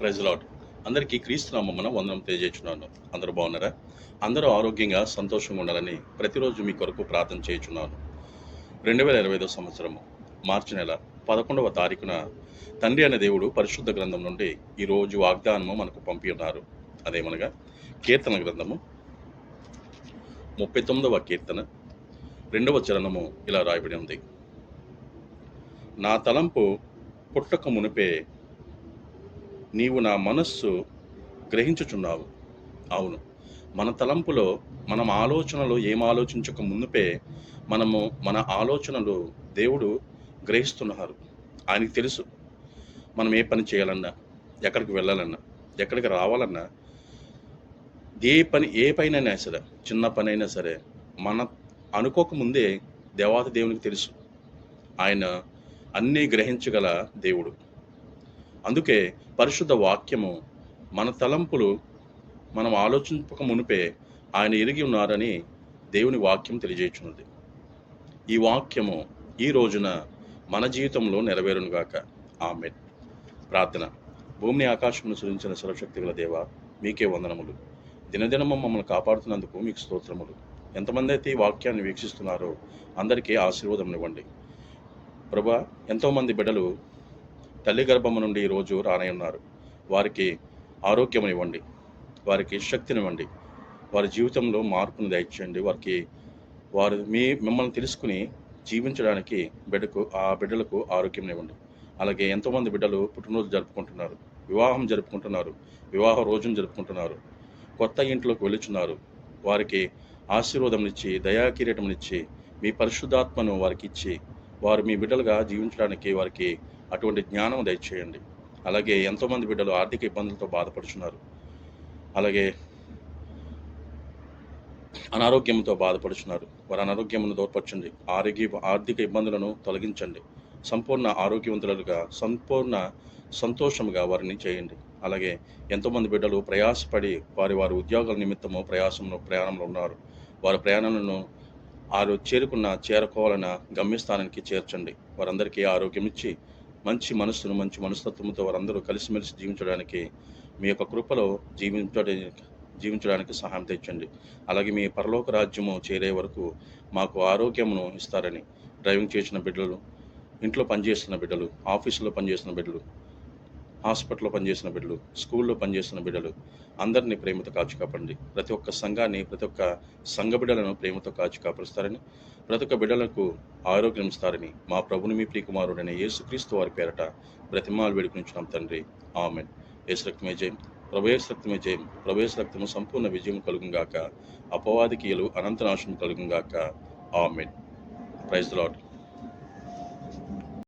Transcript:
Praise అందరికీ క్రీస్తు నామమున వందనం తెలియజేస్తున్నాను అందరూ బాగున్నారా? అందరూ ఆరోగ్యంగా సంతోషంగా ఉండాలని ప్రతిరోజు మీ కొరకు ప్రార్థన చేయుచున్నాను. రెండు వేల ఇరవై ఐదో సంవత్సరము మార్చి నెల పదకొండవ తారీఖున తండ్రి అనే దేవుడు పరిశుద్ధ గ్రంథం నుండి ఈరోజు వాగ్దానము మనకు పంపి ఉన్నారు అదేమనగా కీర్తన గ్రంథము ముప్పై తొమ్మిదవ కీర్తన రెండవ చరణము ఇలా రాయబడి ఉంది. నా తలంపు పుట్టక మునిపే నీవు నా మనస్సు గ్రహించుచున్నావు. అవును. మన తలంపులో మనం ఆలోచనలు ఏం ఆలోచించక ముందుపే మనము మన ఆలోచనలు దేవుడు గ్రహిస్తున్నారు. ఆయనకి తెలుసు. మనం ఏ పని చేయాలన్నా ఎక్కడికి వెళ్ళాలన్నా ఎక్కడికి రావాలన్నా ఏ పని ఏ పైనైనా సరే చిన్న పని అయినా సరే మన అనుకోకముందే దేవాతి దేవునికి తెలుసు. ఆయన అన్నీ గ్రహించగల దేవుడు. అందుకే పరిశుద్ధ వాక్యము మన తలంపులు మనం ఆలోచింపక మునిపే ఆయన ఎరిగి ఉన్నారని దేవుని వాక్యం తెలియజేయుచున్నది. ఈ వాక్యము ఈ రోజున మన జీవితంలో నెరవేరునుగాక ఆమె ప్రార్థన. భూమిని ఆకాశమును సృజించిన సర్వశక్తి గల దేవ మీకే వందనములు. దినదినము మమ్మల్ని కాపాడుతున్నందుకు మీకు స్తోత్రములు. ఎంతమంది అయితే ఈ వాక్యాన్ని వీక్షిస్తున్నారో అందరికీ ఆశీర్వాదం ఇవ్వండి ప్రభా ఎంతోమంది బిడ్డలు తల్లి గర్భము నుండి ఈరోజు రానై ఉన్నారు వారికి ఆరోగ్యమునివ్వండి వారికి శక్తినివ్వండి వారి జీవితంలో మార్పును దయచేయండి. వారికి వారు మీ మిమ్మల్ని తెలుసుకుని జీవించడానికి బిడ్డకు ఆ బిడ్డలకు ఆరోగ్యం ఇవ్వండి. అలాగే ఎంతోమంది బిడ్డలు పుట్టినరోజు జరుపుకుంటున్నారు. వివాహం జరుపుకుంటున్నారు. వివాహ రోజును జరుపుకుంటున్నారు. కొత్త ఇంట్లోకి వెళుచున్నారు వారికి ఆశీర్వాదం ఇచ్చి దయాకిరీటం ఇచ్చి మీ పరిశుద్ధాత్మను వారికి ఇచ్చి వారు మీ బిడ్డలుగా జీవించడానికి వారికి అటువంటి జ్ఞానం దయచేయండి. అలాగే ఎంతోమంది బిడ్డలు ఆర్థిక ఇబ్బందులతో బాధపడుచున్నారు. అలాగే అనారోగ్యంతో బాధపడుచున్నారు. వారి అనారోగ్యమును దోర్పరచండి. ఆరోగ్య ఆర్థిక ఇబ్బందులను తొలగించండి. సంపూర్ణ ఆరోగ్యవంతులుగా సంపూర్ణ సంతోషంగా వారిని చేయండి. అలాగే ఎంతోమంది బిడ్డలు ప్రయాసపడి వారి వారి ఉద్యోగాల నిమిత్తము ప్రయాసంలో ప్రయాణంలో ఉన్నారు. వారి ప్రయాణాలను వారు చేరుకున్న చేరుకోవాలన్న గమ్యస్థానానికి చేర్చండి. వారందరికీ ఆరోగ్యం ఇచ్చి మంచి మనస్సును మంచి మనస్తత్వంతో వారందరూ కలిసిమెలిసి జీవించడానికి మీ యొక్క కృపలో జీవించడానికి జీవించడానికి సహాయం తెచ్చండి. అలాగే మీ పరలోక రాజ్యము చేరే వరకు మాకు ఆరోగ్యమును ఇస్తారని డ్రైవింగ్ చేసిన బిడ్డలు ఇంట్లో పనిచేస్తున్న బిడ్డలు ఆఫీసులో పనిచేస్తున్న బిడ్డలు హాస్పిటల్లో పనిచేసిన బిడ్డలు స్కూల్లో పనిచేస్తున్న బిడ్డలు అందరినీ ప్రేమతో కాచి కాపండి ప్రతి ఒక్క సంఘాన్ని ప్రతి ఒక్క సంఘ బిడ్డలను ప్రేమతో కాచి కాపరుస్తారని ప్రతి ఒక్క బిడ్డలకు ఆరోగ్యం ఇస్తారని మా ప్రభుని మీ ప్రియకుమారుడైన యేసుక్రీస్తు వారి పేరట బ్రతిమాలు వేడుకునించున్నాం తండ్రి. ఆమెన్. యేసురక్తమే జయం. ప్రభేశ రక్తమే జయం. ప్రభేశ రక్తము సంపూర్ణ విజయం కలుగుగాక అపవాదికీయులు అనంత నాశనం కలుగుగాక ఆమెన్. Praise lord